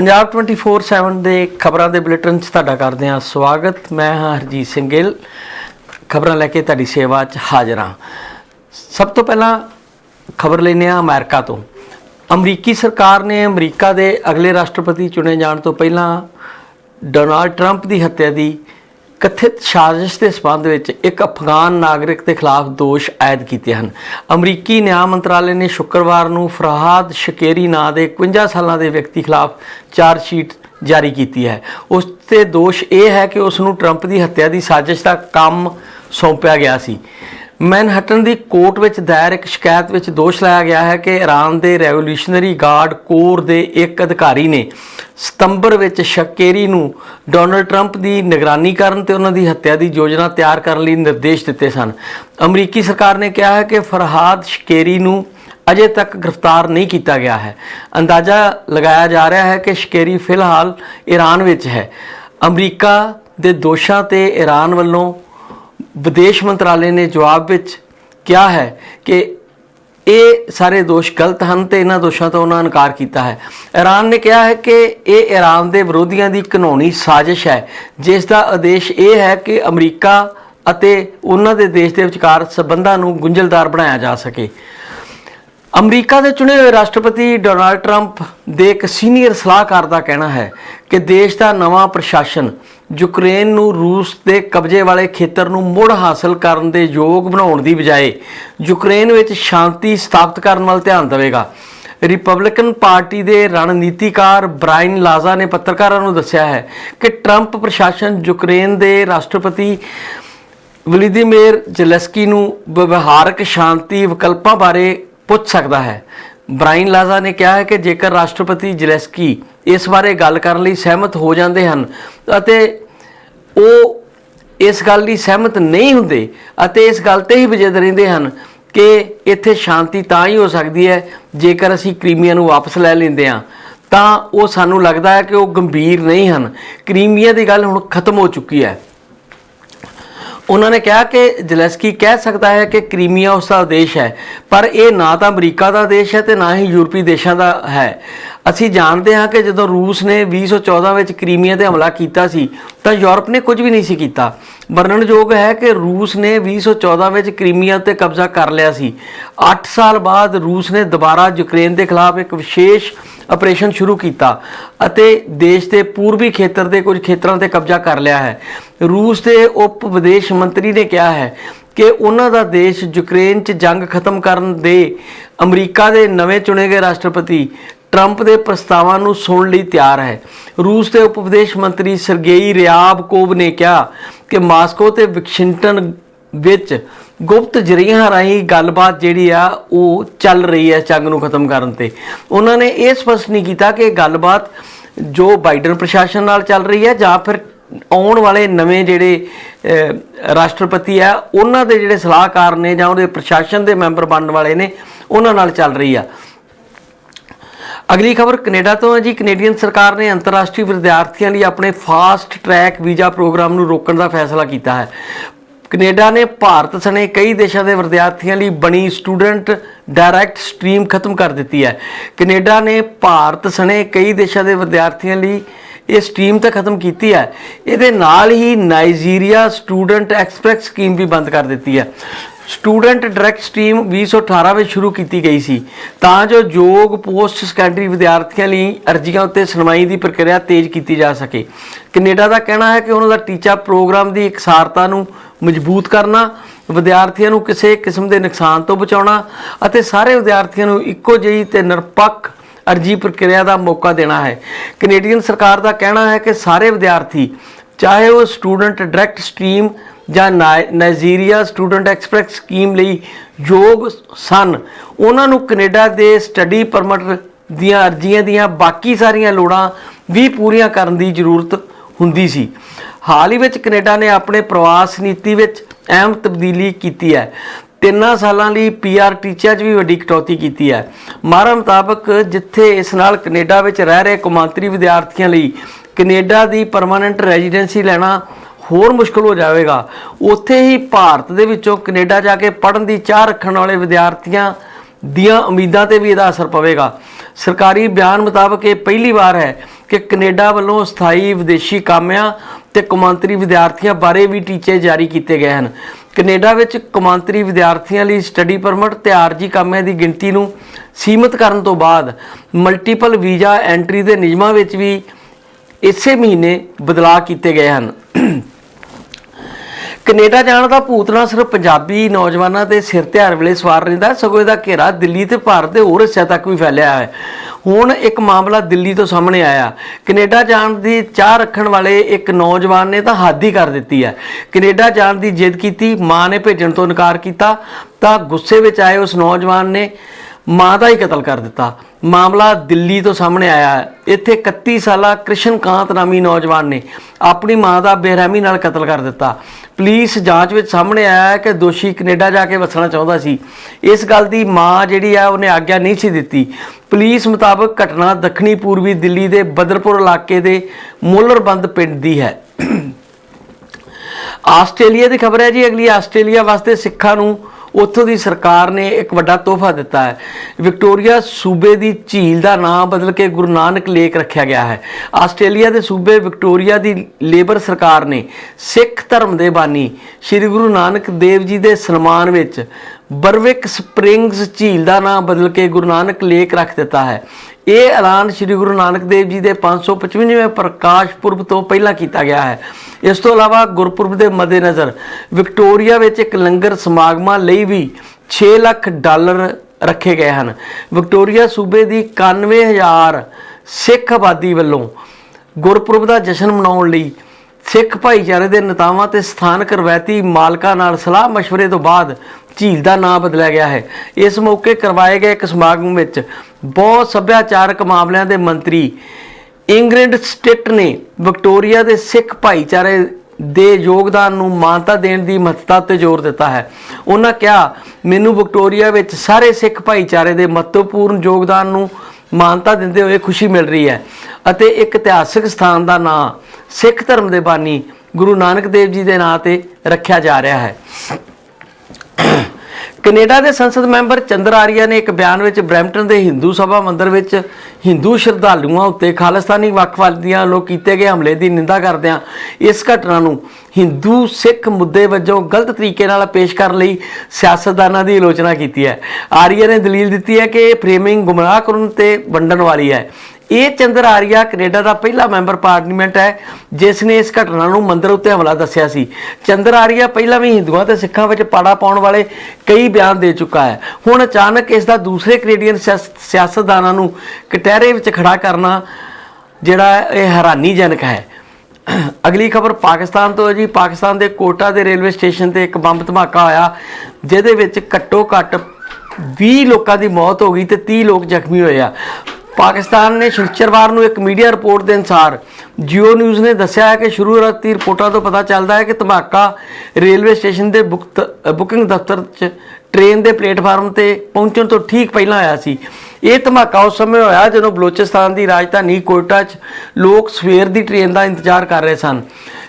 ਪੰਜਾਬ 24/7 ਦੇ ਖਬਰਾਂ ਦੇ ਬੁਲੇਟਿਨ 'ਚ ਤੁਹਾਡਾ ਕਰਦੇ ਹਾਂ ਸਵਾਗਤ। ਮੈਂ ਹਾਂ ਹਰਜੀਤ ਸਿੰਘ ਗਿੱਲ। ਖਬਰਾਂ ਲੈ ਕੇ ਤੁਹਾਡੀ ਸੇਵਾ 'ਚ ਹਾਜ਼ਰ ਹਾਂ। ਸਭ ਤੋਂ ਪਹਿਲਾਂ ਖਬਰ ਲੈਂਦੇ ਹਾਂ ਅਮਰੀਕਾ ਤੋਂ। ਅਮਰੀਕੀ ਸਰਕਾਰ ਨੇ ਅਮਰੀਕਾ ਦੇ ਅਗਲੇ ਰਾਸ਼ਟਰਪਤੀ ਚੁਣੇ ਜਾਣ ਤੋਂ ਪਹਿਲਾਂ ਡੋਨਾਲਡ ਟਰੰਪ ਦੀ ਹੱਤਿਆ ਦੀ ਕਥਿਤ ਸਾਜ਼ਿਸ਼ ਦੇ ਸਬੰਧ ਵਿੱਚ ਇੱਕ ਅਫਗਾਨ ਨਾਗਰਿਕ ਦੇ ਖਿਲਾਫ ਦੋਸ਼ ਆਇਦ ਕੀਤੇ ਹਨ। ਅਮਰੀਕੀ ਨਿਆਂ ਮੰਤਰਾਲੇ ਨੇ ਸ਼ੁੱਕਰਵਾਰ ਨੂੰ ਫਰਹਾਦ ਸ਼ਕੇਰੀ ਨਾਂ ਦੇ 51 ਸਾਲਾਂ ਦੇ ਵਿਅਕਤੀ ਖਿਲਾਫ ਚਾਰਜ ਸ਼ੀਟ ਜਾਰੀ ਕੀਤੀ ਹੈ। ਉਸ ਤੇ ਦੋਸ਼ ਇਹ ਹੈ ਕਿ ਉਸ ਨੂੰ ਟਰੰਪ ਦੀ ਹੱਤਿਆ ਦੀ ਸਾਜ਼ਿਸ਼ ਦਾ ਕੰਮ ਸੌਂਪਿਆ ਗਿਆ ਸੀ। ਮੈਨਹਟਨ ਦੀ ਕੋਰਟ ਵਿੱਚ ਦਾਇਰ ਇੱਕ ਸ਼ਿਕਾਇਤ ਵਿੱਚ ਦੋਸ਼ ਲਾਇਆ ਗਿਆ ਹੈ ਕਿ ਇਰਾਨ ਦੇ ਰੈਵੋਲੂਸ਼ਨਰੀ ਗਾਰਡ ਕੋਰ ਦੇ ਇੱਕ ਅਧਿਕਾਰੀ ਨੇ ਸਤੰਬਰ ਵਿੱਚ ਸ਼ਕੇਰੀ ਨੂੰ ਡੋਨਲਡ ਟਰੰਪ ਦੀ ਨਿਗਰਾਨੀ ਕਰਨ ਤੇ ਉਹਨਾਂ ਦੀ ਹੱਤਿਆ ਦੀ ਯੋਜਨਾ ਤਿਆਰ ਕਰਨ ਲਈ ਨਿਰਦੇਸ਼ ਦਿੱਤੇ ਸਨ। ਅਮਰੀਕੀ ਸਰਕਾਰ ਨੇ ਕਿਹਾ ਹੈ ਕਿ ਫਰਹਾਦ ਸ਼ਕੇਰੀ ਨੂੰ ਅਜੇ ਤੱਕ ਗ੍ਰਿਫਤਾਰ ਨਹੀਂ ਕੀਤਾ ਗਿਆ ਹੈ। ਅੰਦਾਜ਼ਾ ਲਗਾਇਆ ਜਾ ਰਿਹਾ ਹੈ ਕਿ ਸ਼ਕੇਰੀ ਫਿਲਹਾਲ ਈਰਾਨ ਵਿੱਚ ਹੈ। ਅਮਰੀਕਾ ਦੇ ਦੋਸ਼ਾਂ ਤੇ ਈਰਾਨ ਵੱਲੋਂ ਵਿਦੇਸ਼ ਮੰਤਰਾਲੇ ਨੇ ਜਵਾਬ ਵਿੱਚ ਕਿਹਾ ਹੈ ਕਿ ਇਹ ਸਾਰੇ ਦੋਸ਼ ਗਲਤ ਹਨ ਤੇ ਇਹਨਾਂ ਦੋਸ਼ਾਂ ਤੋਂ ਉਹਨਾਂ ਇਨਕਾਰ ਕੀਤਾ ਹੈ। ਈਰਾਨ ਨੇ ਕਿਹਾ ਹੈ ਕਿ ਇਹ ਈਰਾਨ ਦੇ ਵਿਰੋਧੀਆਂ ਦੀ ਕਾਨੂੰਨੀ ਸਾਜ਼ਿਸ਼ ਹੈ। ਜਿਸ ਦਾ ਆਦੇਸ਼ ਇਹ ਹੈ ਕਿ ਅਮਰੀਕਾ ਅਤੇ ਉਹਨਾਂ ਦੇ ਦੇਸ਼ ਦੇ ਵਿਚਕਾਰ ਸਬੰਧਾਂ ਨੂੰ ਗੁੰਝਲਦਾਰ ਬਣਾਇਆ ਜਾ ਸਕੇ। ਅਮਰੀਕਾ ਦੇ ਚੁਣੇ ਹੋਏ ਰਾਸ਼ਟਰਪਤੀ ਡੋਨਾਲਡ ਟਰੰਪ ਦੇ ਇੱਕ ਸੀਨੀਅਰ ਸਲਾਹਕਾਰ ਦਾ ਕਹਿਣਾ ਹੈ ਕਿ ਦੇਸ਼ ਦਾ ਨਵਾਂ ਪ੍ਰਸ਼ਾਸਨ ਯੂਕਰੇਨ ਨੂੰ ਰੂਸ ਦੇ ਕਬਜ਼ੇ ਵਾਲੇ ਖੇਤਰ ਨੂੰ ਮੁੜ ਹਾਸਲ ਕਰਨ ਦੇ ਯੋਗ ਬਣਾਉਣ ਦੀ ਬਜਾਏ ਯੂਕਰੇਨ ਵਿੱਚ ਸ਼ਾਂਤੀ ਸਥਾਪਿਤ ਕਰਨ ਵੱਲ ਧਿਆਨ ਦੇਵੇਗਾ। ਰਿਪਬਲਿਕਨ ਪਾਰਟੀ ਦੇ ਰਣਨੀਤੀਕਾਰ ਬ੍ਰਾਇਨ ਲਾਜ਼ਾ ਨੇ ਪੱਤਰਕਾਰਾਂ ਨੂੰ ਦੱਸਿਆ ਹੈ ਕਿ ਟਰੰਪ ਪ੍ਰਸ਼ਾਸਨ ਯੂਕਰੇਨ ਦੇ ਰਾਸ਼ਟਰਪਤੀ ਵਲਾਦੀਮੀਰ ਜ਼ੈਲੈਂਸਕੀ ਨੂੰ ਵਿਵਹਾਰਕ ਸ਼ਾਂਤੀ ਵਿਕਲਪਾਂ ਬਾਰੇ ਪੁੱਛ ਸਕਦਾ ਹੈ। ਬ੍ਰਾਇਨ ਲਾਜ਼ਾ ਨੇ ਕਿਹਾ ਹੈ ਕਿ ਜੇਕਰ ਰਾਸ਼ਟਰਪਤੀ ਜ਼ੈਲੈਂਸਕੀ ਇਸ ਬਾਰੇ ਗੱਲ ਕਰਨ ਲਈ ਸਹਿਮਤ ਹੋ ਜਾਂਦੇ ਹਨ ਅਤੇ ਉਹ ਇਸ ਗੱਲ ਲਈ ਸਹਿਮਤ ਨਹੀਂ ਹੁੰਦੇ ਅਤੇ ਇਸ ਗੱਲ ਤੇ ਹੀ ਵਿਜੇਦ ਰਹਿੰਦੇ ਹਨ ਕਿ ਇੱਥੇ ਸ਼ਾਂਤੀ ਤਾਂ ਹੀ ਹੋ ਸਕਦੀ ਹੈ ਜੇਕਰ ਅਸੀਂ ਕ੍ਰੀਮੀਆ ਨੂੰ ਵਾਪਸ ਲੈ ਲੈਂਦੇ ਹਾਂ, ਤਾਂ ਉਹ ਸਾਨੂੰ ਲੱਗਦਾ ਹੈ ਕਿ ਉਹ ਗੰਭੀਰ ਨਹੀਂ ਹਨ। ਕ੍ਰੀਮੀਆ ਦੀ ਗੱਲ ਹੁਣ ਖਤਮ ਹੋ ਚੁੱਕੀ ਹੈ। ਉਹਨਾਂ ਨੇ ਕਿਹਾ ਕਿ ਜ਼ੈਲੈਂਸਕੀ ਕਹਿ ਸਕਦਾ ਹੈ ਕਿ ਕ੍ਰੀਮੀਆ ਉਸ ਦਾ ਦੇਸ਼ ਹੈ, ਪਰ ਇਹ ਨਾ ਤਾਂ ਅਮਰੀਕਾ ਦਾ ਦੇਸ਼ ਹੈ ਤੇ ਨਾ ਹੀ ਯੂਰਪੀ ਦੇਸ਼ਾਂ ਦਾ ਹੈ। ਅਸੀਂ ਜਾਣਦੇ ਹਾਂ ਕਿ ਜਦੋਂ ਰੂਸ ਨੇ 2014 ਵਿੱਚ ਕ੍ਰੀਮੀਆ ਤੇ ਹਮਲਾ ਕੀਤਾ ਸੀ, ਤਾਂ ਯੂਰਪ ਨੇ ਕੁਝ ਵੀ ਨਹੀਂ ਸੀ ਕੀਤਾ। ਵਰਣਨਯੋਗ ਹੈ ਕਿ ਰੂਸ ਨੇ 2014 ਵਿੱਚ ਕ੍ਰੀਮੀਆ ਤੇ ਕਬਜ਼ਾ ਕਰ ਲਿਆ ਸੀ। 8 ਸਾਲ ਬਾਅਦ ਰੂਸ ਨੇ ਦੁਬਾਰਾ ਯੂਕਰੇਨ ਦੇ ਖਿਲਾਫ ਇੱਕ ਵਿਸ਼ੇਸ਼ ਆਪਰੇਸ਼ਨ ਸ਼ੁਰੂ ਕੀਤਾ ਅਤੇ ਦੇਸ਼ ਦੇ ਪੂਰਬੀ ਖੇਤਰ ਦੇ ਕੁਝ ਖੇਤਰਾਂ ਤੇ ਕਬਜ਼ਾ ਕਰ ਲਿਆ ਹੈ। ਰੂਸ ਦੇ ਉਪ ਵਿਦੇਸ਼ ਮੰਤਰੀ ਨੇ ਕਿਹਾ ਹੈ ਕਿ ਉਹਨਾਂ ਦਾ ਦੇਸ਼ ਯੂਕਰੇਨ 'ਚ ਜੰਗ ਖਤਮ ਕਰਨ ਦੇ ਅਮਰੀਕਾ ਦੇ ਨਵੇਂ ਚੁਣੇ ਗਏ ਰਾਸ਼ਟਰਪਤੀ ਟਰੰਪ ਦੇ ਪ੍ਰਸਤਾਵਾਂ ਨੂੰ ਸੁਣਨ ਲਈ ਤਿਆਰ ਹੈ। ਰੂਸ ਦੇ ਉਪ ਵਿਦੇਸ਼ ਮੰਤਰੀ ਸਰਗੇਈ ਰਿਆਬਕੋਵ ਨੇ ਕਿਹਾ ਕਿ ਮਾਸਕੋ ਤੇ ਵਾਸ਼ਿੰਗਟਨ ਵਿੱਚ ਗੁਪਤ ਜਰੀਆਂ ਰਾਹੀਂ ਗੱਲਬਾਤ ਜਿਹੜੀ ਆ, ਉਹ ਚੱਲ ਰਹੀ ਹੈ, ਜੰਗ ਨੂੰ ਖਤਮ ਕਰਨ ਤੇ। ਉਹਨਾਂ ਨੇ ਇਹ ਸਪਸ਼ਟ ਨਹੀਂ ਕੀਤਾ ਕਿ ਗੱਲਬਾਤ ਜੋ ਬਾਈਡਨ ਪ੍ਰਸ਼ਾਸਨ ਨਾਲ ਚੱਲ ਰਹੀ ਹੈ ਜਾਂ ਫਿਰ ਆਉਣ ਵਾਲੇ ਨਵੇਂ ਜਿਹੜੇ ਰਾਸ਼ਟਰਪਤੀ ਆ, ਉਹਨਾਂ ਦੇ ਜਿਹੜੇ ਸਲਾਹਕਾਰ ਨੇ ਜਾਂ ਉਹਦੇ ਪ੍ਰਸ਼ਾਸਨ ਦੇ ਮੈਂਬਰ ਬਣਨ ਵਾਲੇ ਨੇ, ਉਹਨਾਂ ਨਾਲ ਚੱਲ ਰਹੀ ਆ। ਅਗਲੀ ਖਬਰ ਕੈਨੇਡਾ ਤੋਂ ਹੈ ਜੀ। ਕੈਨੇਡੀਅਨ ਸਰਕਾਰ ਨੇ ਅੰਤਰਰਾਸ਼ਟਰੀ ਵਿਦਿਆਰਥੀਆਂ ਲਈ ਆਪਣੇ ਫਾਸਟ ਟਰੈਕ ਵੀਜ਼ਾ ਪ੍ਰੋਗਰਾਮ ਨੂੰ ਰੋਕਣ ਦਾ ਫੈਸਲਾ ਕੀਤਾ ਹੈ। ਕੈਨੇਡਾ ਨੇ ਭਾਰਤ ਸਣੇ ਕਈ ਦੇਸ਼ਾਂ ਦੇ ਵਿਦਿਆਰਥੀਆਂ ਲਈ ਬਣੀ ਸਟੂਡੈਂਟ ਡਾਇਰੈਕਟ ਸਟ੍ਰੀਮ ਖਤਮ ਕਰ ਦਿੱਤੀ ਹੈ। ਕੈਨੇਡਾ ਨੇ ਭਾਰਤ ਸਣੇ ਕਈ ਦੇਸ਼ਾਂ ਦੇ ਵਿਦਿਆਰਥੀਆਂ ਲਈ ਇਹ ਸਟ੍ਰੀਮ ਤਾਂ ਖਤਮ ਕੀਤੀ ਹੈ। ਇਹਦੇ ਨਾਲ ਹੀ ਨਾਈਜੀਰੀਆ ਸਟੂਡੈਂਟ ਐਕਸਪ੍ਰੈਸ ਸਕੀਮ ਵੀ ਬੰਦ ਕਰ ਦਿੱਤੀ ਹੈ। ਸਟੂਡੈਂਟ ਡਾਇਰੈਕਟ ਸਟ੍ਰੀਮ 2018 ਵਿੱਚ ਸ਼ੁਰੂ ਕੀਤੀ ਗਈ ਸੀ। ਤਾਂ ਜੋ ਯੋਗ ਪੋਸਟ ਸੈਕੰਡਰੀ ਵਿਦਿਆਰਥੀਆਂ ਲਈ ਅਰਜ਼ੀਆਂ ਉੱਤੇ ਸੁਣਵਾਈ ਦੀ ਪ੍ਰਕਿਰਿਆ ਤੇਜ਼ ਕੀਤੀ ਜਾ ਸਕੇ। ਕੈਨੇਡਾ ਦਾ ਕਹਿਣਾ ਹੈ ਕਿ ਉਹਨਾਂ ਦਾ ਟੀਚਾ ਪ੍ਰੋਗਰਾਮ ਦੀ ਇਕਸਾਰਤਾ ਨੂੰ ਮਜ਼ਬੂਤ ਕਰਨਾ, ਵਿਦਿਆਰਥੀਆਂ ਨੂੰ ਕਿਸੇ ਕਿਸਮ ਦੇ ਨੁਕਸਾਨ ਤੋਂ ਬਚਾਉਣਾ ਅਤੇ ਸਾਰੇ ਵਿਦਿਆਰਥੀਆਂ ਨੂੰ ਇੱਕੋ ਜਿਹੀ ਤੇ ਨਿਰਪੱਖ ਅਰਜੀ ਪ੍ਰਕਿਰਿਆ ਦਾ ਮੌਕਾ ਦੇਣਾ ਹੈ। ਕੈਨੇਡੀਅਨ ਸਰਕਾਰ ਦਾ ਕਹਿਣਾ ਹੈ ਕਿ ਸਾਰੇ ਵਿਦਿਆਰਥੀ ਚਾਹੇ ਉਹ ਸਟੂਡੈਂਟ ਡਾਇਰੈਕਟ ਸਟ੍ਰੀਮ ਜਾਂ ਨਾਈ- ਨਾਈਜੀਰੀਆ ਸਟੂਡੈਂਟ ਐਕਸਪ੍ਰੈਸ ਸਕੀਮ ਲਈ ਯੋਗ ਸਨ। ਉਹਨਾਂ ਨੂੰ ਕੈਨੇਡਾ ਦੇ ਸਟੱਡੀ ਪਰਮਿਟ ਦੀਆਂ ਅਰਜ਼ੀਆਂ ਦੀਆਂ ਬਾਕੀ ਸਾਰੀਆਂ ਲੋੜਾਂ ਵੀ ਪੂਰੀਆਂ ਕਰਨ ਦੀ ਜ਼ਰੂਰਤ ਹੁੰਦੀ ਸੀ। ਹਾਲ ਹੀ ਵਿੱਚ ਕੈਨੇਡਾ ਨੇ ਆਪਣੇ ਪ੍ਰਵਾਸ ਨੀਤੀ ਵਿੱਚ ਅਹਿਮ ਤਬਦੀਲੀ ਕੀਤੀ ਹੈ। ਤਿੰਨਾਂ ਸਾਲਾਂ ਲਈ ਪੀਆਰ ਟੀਚਾ 'ਚ ਵੀ ਵੱਡੀ ਕਟੌਤੀ ਕੀਤੀ ਹੈ। ਮਾਰਾ ਮੁਤਾਬਕ ਜਿੱਥੇ ਇਸ ਨਾਲ ਕੈਨੇਡਾ ਵਿੱਚ ਰਹਿ ਰਹੇ ਕੌਮਾਂਤਰੀ ਵਿਦਿਆਰਥੀਆਂ ਲਈ ਕੈਨੇਡਾ ਦੀ ਪਰਮਾਨੈਂਟ ਰੈਜ਼ੀਡੈਂਸੀ ਲੈਣਾ ਹੋਰ ਮੁਸ਼ਕਲ ਹੋ ਜਾਵੇਗਾ। ਉੱਥੇ ਹੀ ਭਾਰਤ ਦੇ ਵਿੱਚੋਂ ਕੈਨੇਡਾ ਜਾ ਕੇ ਪੜ੍ਹਨ ਦੀ ਚਾਹ ਰੱਖਣ ਵਾਲੇ ਵਿਦਿਆਰਥੀਆਂ ਦੀਆਂ ਉਮੀਦਾਂ ਤੇ ਵੀ ਇਹਦਾ ਅਸਰ ਪਵੇਗਾ। ਸਰਕਾਰੀ ਬਿਆਨ ਮੁਤਾਬਕ ਇਹ ਪਹਿਲੀ ਵਾਰ ਹੈ ਕਿ ਕੈਨੇਡਾ ਵੱਲੋਂ ਸਥਾਈ ਵਿਦੇਸ਼ੀ ਕਾਮਿਆਂ ਤੇ ਕੌਮਾਂਤਰੀ ਵਿਦਿਆਰਥੀਆਂ ਬਾਰੇ ਵੀ ਟੀਚੇ ਜਾਰੀ ਕੀਤੇ ਗਏ ਹਨ। ਕੈਨੇਡਾ ਵਿੱਚ ਕੌਮਾਂਤਰੀ ਵਿਦਿਆਰਥੀਆਂ ਲਈ ਸਟੱਡੀ ਪਰਮਿਟ ਤੇ ਆਰਜੀ ਕਾਮਿਆਂ ਦੀ ਗਿਣਤੀ ਨੂੰ ਸੀਮਿਤ ਕਰਨ ਤੋਂ ਬਾਅਦ ਮਲਟੀਪਲ ਵੀਜ਼ਾ ਐਂਟਰੀ ਦੇ ਨਿਯਮਾਂ ਵਿੱਚ ਵੀ ਇਸੇ ਮਹੀਨੇ ਬਦਲਾਅ ਕੀਤੇ ਗਏ ਹਨ। ਕੈਨੇਡਾ ਜਾਣ ਦਾ ਭੂਤ ਨਾ ਸਿਰਫ ਪੰਜਾਬੀ ਨੌਜਵਾਨਾਂ ਦੇ ਸਿਰ ਤੇ ਹਰ ਵੇਲੇ ਸਵਾਰ ਰਹਿੰਦਾ, ਸਗੋਂ ਇਹਦਾ ਘੇਰਾ ਦਿੱਲੀ ਤੇ ਭਾਰਤ ਦੇ ਹੋਰ ਹਿੱਸਿਆਂ ਤੱਕ ਵੀ ਫੈਲਿਆ ਹੈ। ਹੁਣ ਇੱਕ ਮਾਮਲਾ ਦਿੱਲੀ ਤੋਂ ਸਾਹਮਣੇ ਆਇਆ। ਕੈਨੇਡਾ ਜਾਣ ਦੀ ਚਾਹ ਰੱਖਣ ਵਾਲੇ ਇੱਕ ਨੌਜਵਾਨ ਨੇ ਤਾਂ ਹੱਦ ਹੀ ਕਰ ਦਿੱਤੀ ਹੈ। ਕੈਨੇਡਾ ਜਾਣ ਦੀ ਜਿੱਦ ਕੀਤੀ, ਮਾਂ ਨੇ ਭੇਜਣ ਤੋਂ ਇਨਕਾਰ ਕੀਤਾ। ਤਾਂ ਗੁੱਸੇ ਵਿੱਚ ਆਏ ਉਸ ਨੌਜਵਾਨ ਨੇ ਮਾਂ ਦਾ ਹੀ ਕਤਲ ਕਰ ਦਿੱਤਾ। ਮਾਮਲਾ ਦਿੱਲੀ ਤੋਂ ਸਾਹਮਣੇ ਆਇਆ ਹੈ। ਇੱਥੇ 31 ਸਾਲਾ ਕ੍ਰਿਸ਼ਨ ਕਾਂਤ ਨਾਮੀ ਨੌਜਵਾਨ ਨੇ ਆਪਣੀ ਮਾਂ ਦਾ ਬੇਰਹਿਮੀ ਨਾਲ ਕਤਲ ਕਰ ਦਿੱਤਾ। ਪੁਲਿਸ ਜਾਂਚ ਵਿੱਚ ਸਾਹਮਣੇ ਆਇਆ ਹੈ ਕਿ ਦੋਸ਼ੀ ਕੈਨੇਡਾ ਜਾ ਕੇ ਵਸਣਾ ਚਾਹੁੰਦਾ ਸੀ। ਇਸ ਗੱਲ ਦੀ ਮਾਂ ਜਿਹੜੀ ਆ, ਉਹਨੇ ਆਗਿਆ ਨਹੀਂ ਸੀ ਦਿੱਤੀ। ਪੁਲਿਸ ਮੁਤਾਬਕ ਘਟਨਾ ਦੱਖਣੀ ਪੂਰਬੀ ਦਿੱਲੀ ਦੇ ਬਦਰਪੁਰ ਇਲਾਕੇ ਦੇ ਮੁੱਲਰਬੰਦ ਪਿੰਡ ਦੀ ਹੈ। ਆਸਟ੍ਰੇਲੀਆ ਦੀ ਖਬਰ ਹੈ ਜੀ। ਅਗਲੀ ਆਸਟ੍ਰੇਲੀਆ ਵਾਸਤੇ ਸਿੱਖਾਂ ਨੂੰ ਉੱਥੋਂ ਦੀ ਸਰਕਾਰ ਨੇ ਇੱਕ ਵੱਡਾ ਤੋਹਫਾ ਦਿੱਤਾ ਹੈ। ਵਿਕਟੋਰੀਆ ਸੂਬੇ ਦੀ ਝੀਲ ਦਾ ਨਾਮ ਬਦਲ ਕੇ ਗੁਰੂ ਨਾਨਕ ਲੇਕ ਰੱਖਿਆ ਗਿਆ ਹੈ। ਆਸਟ੍ਰੇਲੀਆ ਦੇ ਸੂਬੇ ਵਿਕਟੋਰੀਆ ਦੀ ਲੇਬਰ ਸਰਕਾਰ ਨੇ ਸਿੱਖ ਧਰਮ ਦੇ ਬਾਨੀ ਸ੍ਰੀ ਗੁਰੂ ਨਾਨਕ ਦੇਵ ਜੀ ਦੇ ਸਨਮਾਨ ਵਿੱਚ ਬਰਵਿਕ ਸਪ੍ਰਿੰਗਸ ਝੀਲ ਦਾ ਨਾਮ ਬਦਲ ਕੇ ਗੁਰੂ ਨਾਨਕ ਲੇਕ ਰੱਖ ਦਿੱਤਾ ਹੈ। ਇਹ ਐਲਾਨ ਸ੍ਰੀ ਗੁਰੂ ਨਾਨਕ ਦੇਵ ਜੀ ਦੇ 555ਵੇਂ ਪ੍ਰਕਾਸ਼ ਪੁਰਬ ਤੋਂ ਪਹਿਲਾਂ ਕੀਤਾ ਗਿਆ ਹੈ। ਇਸ ਤੋਂ ਇਲਾਵਾ ਗੁਰਪੁਰਬ ਦੇ ਮੱਦੇਨਜ਼ਰ ਵਿਕਟੋਰੀਆ ਵਿੱਚ ਇੱਕ ਲੰਗਰ ਸਮਾਗਮਾਂ ਲਈ ਵੀ 6 ਲੱਖ ਡਾਲਰ ਰੱਖੇ ਗਏ ਹਨ। ਵਿਕਟੋਰੀਆ ਸੂਬੇ ਦੀ 91000 ਸਿੱਖ ਆਬਾਦੀ ਵੱਲੋਂ ਗੁਰਪੁਰਬ ਦਾ ਜਸ਼ਨ ਮਨਾਉਣ ਲਈ ਸਿੱਖ ਭਾਈਚਾਰੇ ਦੇ ਨੇਤਾਵਾਂ ਤੇ ਸਥਾਨਕ ਰਵਾਇਤੀ ਮਾਲਕਾਂ ਨਾਲ ਸਲਾਹ مشਵਰੇ ਤੋਂ ਬਾਅਦ ਝੀਲ ਦਾ ਨਾਮ ਬਦਲਿਆ ਗਿਆ ਹੈ। ਇਸ ਮੌਕੇ ਕਰਵਾਏ ਗਏ ਇੱਕ ਸਮਾਗਮ ਵਿੱਚ ਬਹੁਤ ਸੱਭਿਆਚਾਰਕ ਮਾਮਲਿਆਂ ਦੇ ਮੰਤਰੀ ਇੰਗਰਿਡ ਸਟਿਟ ਨੇ ਵਿਕਟੋਰੀਆ ਦੇ ਸਿੱਖ ਭਾਈਚਾਰੇ ਦੇ ਯੋਗਦਾਨ ਨੂੰ ਮਾਨਤਾ ਦੇਣ ਦੀ ਮਹੱਤਤਾ ਤੇ ਜ਼ੋਰ ਦਿੱਤਾ ਹੈ। ਉਹਨਾਂ ਕਿਹਾ, ਮੈਨੂੰ ਵਿਕਟੋਰੀਆ ਵਿੱਚ ਸਾਰੇ ਸਿੱਖ ਭਾਈਚਾਰੇ ਦੇ ਮਹੱਤਵਪੂਰਨ ਯੋਗਦਾਨ ਨੂੰ ਮਾਨਤਾ ਦਿੰਦੇ ਹੋਏ ਖੁਸ਼ੀ ਮਿਲ ਰਹੀ ਹੈ ਅਤੇ ਇੱਕ ਇਤਿਹਾਸਕ ਸਥਾਨ ਦਾ ਨਾਂ ਸਿੱਖ ਧਰਮ ਦੇ ਬਾਨੀ ਗੁਰੂ ਨਾਨਕ ਦੇਵ ਜੀ ਦੇ ਨਾਂ ਤੇ ਰੱਖਿਆ ਜਾ ਰਿਹਾ ਹੈ। ਕੈਨੇਡਾ ਦੇ ਸੰਸਦ ਮੈਂਬਰ ਚੰਦਰ ਆਰੀਆ ਨੇ ਇੱਕ ਬਿਆਨ ਵਿੱਚ ਬਰੈਂਪਟਨ ਦੇ ਹਿੰਦੂ ਸਭਾ ਮੰਦਿਰ ਵਿੱਚ ਹਿੰਦੂ ਸ਼ਰਧਾਲੂਆਂ ਉੱਤੇ ਖਾਲਿਸਤਾਨੀ ਵੱਖਵਾਦੀਆਂ ਲੋਕ ਕੀਤੇ ਗਏ ਹਮਲੇ ਦੀ ਨਿੰਦਾ ਕਰਦਿਆਂ ਇਸ ਘਟਨਾ ਨੂੰ ਹਿੰਦੂ ਸਿੱਖ ਮੁੱਦੇ ਵਜੋਂ ਗਲਤ ਤਰੀਕੇ ਨਾਲ ਪੇਸ਼ ਕਰਨ ਲਈ ਸਿਆਸਤਦਾਨਾਂ ਦੀ ਆਲੋਚਨਾ ਕੀਤੀ ਹੈ। ਆਰੀਆ ਨੇ ਦਲੀਲ ਦਿੱਤੀ ਹੈ ਕਿ ਇਹ ਫਰੇਮਿੰਗ ਗੁੰਮਰਾਹ ਕਰਨ ਤੇ ਵੰਡਣ ਵਾਲੀ ਹੈ। ਇਹ ਚੰਦਰ ਆਰੀਆ ਕੈਨੇਡਾ ਦਾ ਪਹਿਲਾ ਮੈਂਬਰ ਪਾਰਲੀਮੈਂਟ ਹੈ ਜਿਸ ਨੇ ਇਸ ਘਟਨਾ ਨੂੰ ਮੰਦਰ ਉੱਤੇ ਹਮਲਾ ਦੱਸਿਆ ਸੀ। ਚੰਦਰ ਆਰੀਆ ਪਹਿਲਾਂ ਵੀ ਹਿੰਦੂਆਂ ਤੇ ਸਿੱਖਾਂ ਵਿੱਚ ਪਾੜਾ ਪਾਉਣ ਵਾਲੇ ਕਈ ਬਿਆਨ ਦੇ ਚੁੱਕਾ ਹੈ। ਹੁਣ ਅਚਾਨਕ ਇਸ ਦਾ ਦੂਸਰੇ ਕੈਨੇਡੀਅਨ ਸਿਆਸ- ਸਿਆਸਤਦਾਨਾਂ ਨੂੰ ਕਟਹਿਰੇ ਵਿੱਚ ਖੜਾ ਕਰਨਾ ਜਿਹੜਾ ਹੈ, ਇਹ ਹੈਰਾਨੀਜਨਕ ਹੈ। ਅਗਲੀ ਖਬਰ ਪਾਕਿਸਤਾਨ ਤੋਂ ਹੈ ਜੀ। ਪਾਕਿਸਤਾਨ ਦੇ ਕੋਟਾ ਦੇ ਰੇਲਵੇ ਸਟੇਸ਼ਨ ਤੇ ਇੱਕ ਬੰਬ ਧਮਾਕਾ ਹੋਇਆ ਜਿਹਦੇ ਵਿੱਚ ਘੱਟੋ ਘੱਟ 20 ਲੋਕਾਂ ਦੀ ਮੌਤ ਹੋ ਗਈ ਤੇ 30 ਲੋਕ ਜ਼ਖਮੀ ਹੋਏ ਆ। ਪਾਕਿਸਤਾਨ ਨੇ ਸ਼ੁੱਕਰਵਾਰ ਨੂੰ ਇੱਕ ਮੀਡੀਆ ਰਿਪੋਰਟ ਦੇ ਅਨੁਸਾਰ ਜੀਓ ਨਿਊਜ਼ ਨੇ ਦੱਸਿਆ ਹੈ ਕਿ ਸ਼ੁਰੂਆਤੀ ਰਿਪੋਰਟਾਂ ਤੋਂ ਪਤਾ ਚੱਲਦਾ ਹੈ ਕਿ ਧਮਾਕਾ ਰੇਲਵੇ ਸਟੇਸ਼ਨ ਦੇ ਬੁਕਤ- ਬੁਕਿੰਗ ਦਫ਼ਤਰ 'ਚ ਟ੍ਰੇਨ ਦੇ ਪਲੇਟਫਾਰਮ ਤੇ ਪਹੁੰਚਣ ਤੋਂ ਠੀਕ ਪਹਿਲਾਂ ਹੋਇਆ ਸੀ। ਇਹ ਧਮਾਕਾ ਉਸ ਸਮੇਂ ਹੋਇਆ ਜਦੋਂ ਬਲੋਚਿਸਤਾਨ ਦੀ ਰਾਜਧਾਨੀ ਕੋਇਟਾ 'ਚ ਲੋਕ ਸਵੇਰ ਦੀ ਟ੍ਰੇਨ ਦਾ ਇੰਤਜ਼ਾਰ ਕਰ ਰਹੇ ਸਨ।